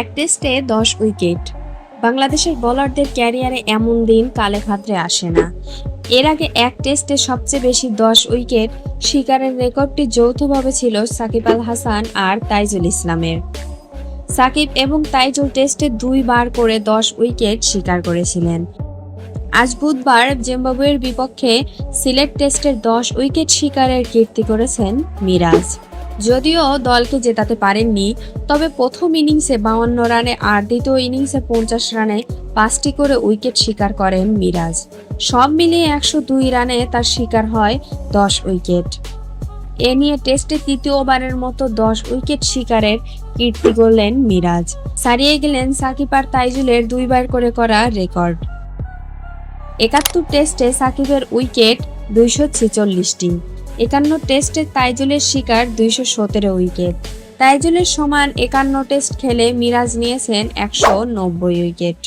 এক টেস্টে দশ উইকেট। বাংলাদেশের বোলারদের ক্যারিয়ারে এমন দিন কালে খাত্রে আসে না। এর আগে এক টেস্টে সবচেয়ে বেশি দশ উইকেট শিকারের রেকর্ডটি যৌথভাবে ছিল সাকিব আল হাসান আর তাইজুল ইসলামের। সাকিব এবং তাইজুল টেস্টে দুইবার করে দশ উইকেট শিকার করেছিলেন। আজ বুধবার জিম্বাবুয়ের বিপক্ষে সিলেট টেস্টের দশ উইকেট শিকারের কীর্তি করেছেন মিরাজ। যদিও দলকে জেতাতে পারেননি, তবে প্রথম ইনিংসে বাউান্ন রানে আর দ্বিতীয় ইনিংসে পঞ্চাশ রানে পাঁচটি করে উইকেট শিকার করেন মিরাজ। সব মিলিয়ে একশো দুই রানে তার শিকার হয় দশ উইকেট। এ নিয়ে টেস্টে তৃতীয়বারের মতো দশ উইকেট শিকারের কীর্তি করলেন মিরাজ। সারিয়ে গেলেন সাকিব আর তাইজুলের দুইবার করে করা রেকর্ড। একাত্তর টেস্টে সাকিবের উইকেট দুইশো ছেচল্লিশটি। একান্ন টেস্টে তাইজুলের শিকার দুইশো সতেরো উইকেট। তাইজুলের সমান একান্ন টেস্ট খেলে মিরাজ নিয়েছেন একশো নব্বই উইকেট।